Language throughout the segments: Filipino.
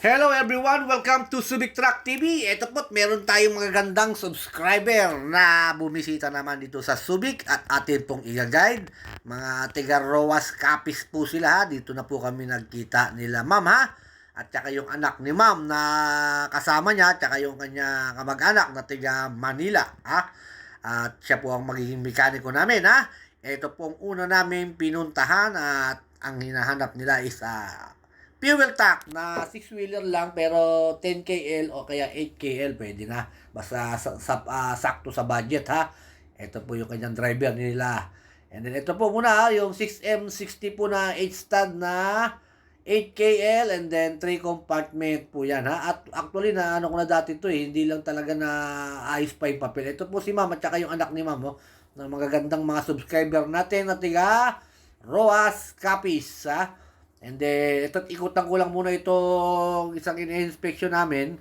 Hello everyone! Welcome to Subic Truck TV. Ito po, meron tayong mga gandang subscriber na bumisita naman dito sa Subic at atin pong i-guide. Mga tiga Roas Capis po sila. Dito na po kami nagkita nila ma'am ha. At saka yung anak ni ma'am na kasama niya, at saka yung kanya kamag-anak na tiga Manila ha. At siya po ang magiging mekaniko namin ha. Ito pong una namin pinuntahan at ang hinahanap nila is ah, fuel tank na 6-wheeler lang pero 10KL o kaya 8KL pwede na. Basta sa, sa, ah, sakto sa budget ha. Ito po yung kanyang driver nila. And then ito po muna yung 6M60 po na 8-stand na 8KL and then 3 compartment po yan ha. At actually na ano ko na dati to eh, hindi lang talaga na ayos pa yung papel. Ito po si ma'am at saka yung anak ni ma'am oh, ng mga gandang mga subscriber natin na tiga Roas Capis ha. And then, ito, ikutan ko lang muna ito isang in-inspection namin.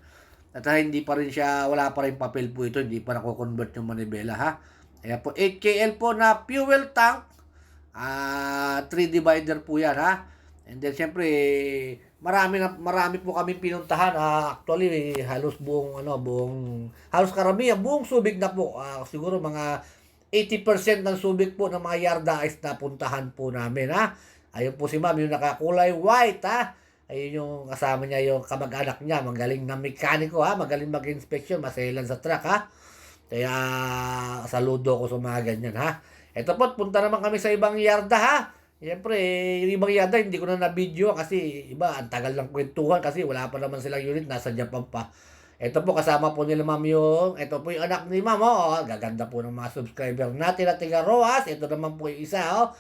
At ah, hindi pa rin siya, wala pa rin papel po ito, hindi pa nako-convert yung manibela ha. Ayan po, 8KL po na fuel tank. Ah, 3 divider po yan ha. And then, syempre, marami na marami po kami pinuntahan. Ah, actually, halos buong ano, buong halos karamihan, buong Subic na po. Ah, siguro mga 80% ng Subic po ng mga yarda is napuntahan po namin ha. Ayun po si ma'am, yung nakakulay white ha. Ayun yung kasama niya yung kamag-anak niya. Magaling na mekaniko ha. Magaling mag-inspection. Maselan sa truck ha. Kaya saludo ko sa mga ganyan ha. Ito po, punta naman kami sa ibang yarda ha. Siyempre, yung ibang yarda hindi ko na na-video kasi iba, ang tagal lang kwentuhan kasi wala pa naman silang unit, nasa Japan pa. Ito po, kasama po nila ma'am yung, ito po yung anak ni ma'am, oh, gaganda po ng mga subscriber natin at tiga Roas. Ito naman po yung isa, oh.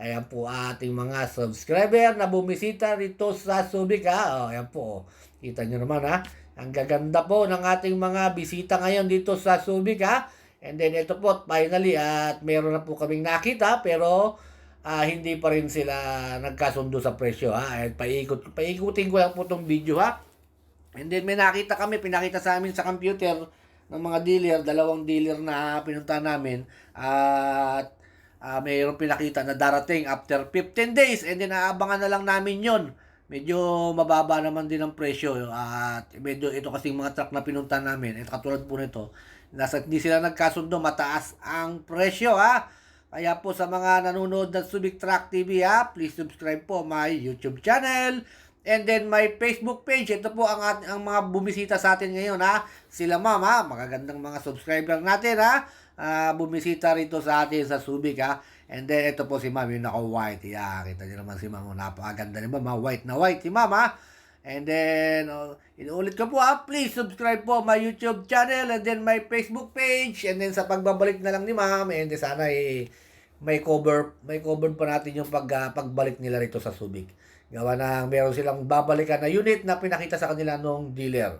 Ayan po ating mga subscriber na bumisita rito sa Subic ha. O, ayan po. oh. Kita nyo naman ha. Ang gaganda po ng ating mga bisita ngayon dito sa Subic ha. And then ito po finally at meron na po kaming nakita pero ah, hindi pa rin sila nagkasundo sa presyo ha. At paikot, paikutin ko lang po itong video ha. And then may nakita kami, pinakita sa amin sa computer ng mga dealer, dalawang dealer na pinunta namin. At Ah, mayroong pinakita na darating after 15 days and then aabangan na lang namin yon. Medyo mababa naman din ang presyo at medyo ito kasing mga truck na pinunta namin, ito katulad po nito, nasa hindi sila nagkasundo, mataas ang presyo ha. Kaya po sa mga nanonood ng Subic Truck TV ha, please subscribe po my YouTube channel. And then my Facebook page, ito po ang, at- ang mga bumisita sa atin ngayon ha. Sila ma'am ha, magagandang mga subscriber natin ha. Ah, bumisita rito sa atin sa Subic ha. And then ito po si ma'am, yung naka-white. Yeah, kita niyo naman si ma'am, oh, napakaganda ni ma'am. White na white si ma'am ha. And then, oh, inuulit ko po ha, please subscribe po my YouTube channel and then my Facebook page. And then sa pagbabalik na lang ni ma'am, and then sana eh, may cover, may cover pa natin yung pag, ah, pagbalik nila rito sa Subic. Gawa na meron silang babalikan na unit na pinakita sa kanila nung dealer.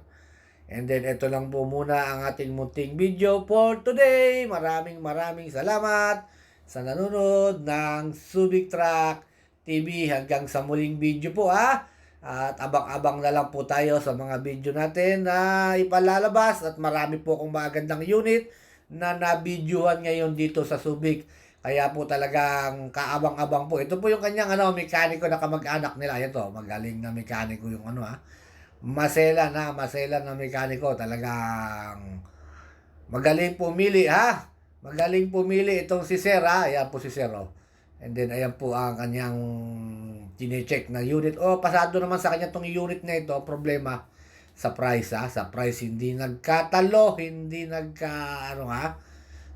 And then, ito lang po muna ang ating munting video for today. Maraming maraming salamat sa nanonood ng Subic Truck TV. Hanggang sa muling video po ha. At abang-abang na lang po tayo sa mga video natin na ipalalabas. At marami po akong magandang unit na nabidyohan ngayon dito sa Subic. Kaya po talagang kaabang-abang po. Ito po yung kanyang ano, mekaniko na kamag-anak nila. Ito, magaling na mekaniko yung ano ha masela na, masela na mekaniko. Talagang magaling pumili ha. Magaling pumili itong si Sir ha. Ayan po si Sir oh. And then ayan po ang kanyang chinecheck na unit. Oh, pasado naman sa kanya tong unit na ito. Problema sa price ha. Sa price hindi nagkatalo, hindi nagka ano ha.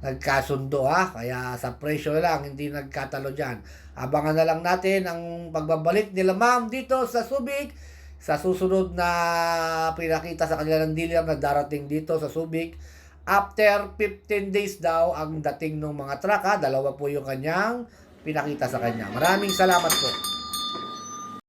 Nagkasundo ha. Kaya sa presyo lang hindi nagkatalo diyan. Abangan na lang natin ang pagbabalik nila ma'am dito sa Subic sa susunod na pinakita sa kanila ng dealer na darating dito sa Subic. After 15 days daw ang dating ng mga truck ha. Dalawa po yung kanyang pinakita sa kanya. Maraming salamat po.